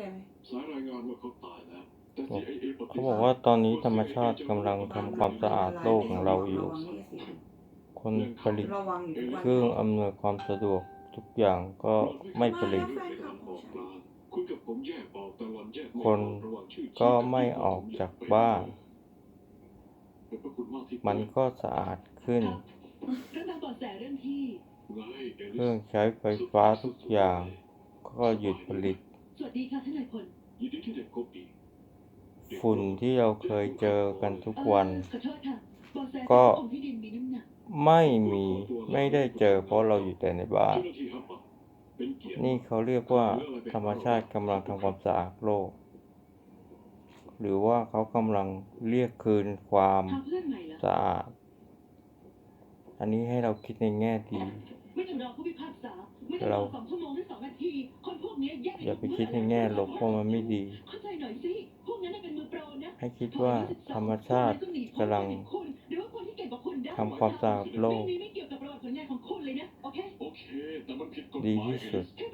ใจไหมสายรายงานว่าเขาตายแล้วแต่ CIA ปฏิเขาบอกว่าตอนนี้ธรรมชาติกำลังทำความสะอาดโลกของเราอยู่ คนผลิตเครื่องอำนวยความสะดวกทุกอย่างก็ไม่ผลิต คนก็ไม่ออกจากบ้าน มันก็สะอาดขึ้น เครื่องใช้ไฟฟ้าทุกอย่างก็หยุดผลิต สวัสดีค่ะท่านนายพลยินดีที่ได้พบอีกฝุ่นที่เราเคยเจอกันทุกวันเอ่อขอโทษค่ะเบาะแสก็ของที่ดินมีน้ำหนักไม่มีไม่ได้เจอ เพราะเราอยู่แต่ในบ้านเจ้าหน้าที่ฮับอะเป็นเกียรตินี่เขาเรียกว่า ธรรมชาติกำลังทำความสะอาดโลก หรือว่าเขากำลังเรียกคืนความพาเพื่อนใหม่เหรอสะอาด อันนี้ให้เราคิดในแง่ดี ไม่ต้องรอผู้พิพากษาไม่ต้องรเราอสองชั่วโมงหรือสองนาทีคนพวกเนี้ยแยกอย่าไปคิดในแง่ลบเพราะมันไม่ดีเข้าใจหน่อยสิพวกนั้นน่ะเป็นมือโปรนะให้คิดว่าธรรมชาติกำลังคุณหรือว่าคนที่เก่งกว่าคุณได้ทำความสะอาดโลกเรื่องนี้ไม่เกี่ยวกับประวัติผลงานของคุณเลยนะโอเคโอเคแต่มันผิดกฎหดีมายที่สุดแค่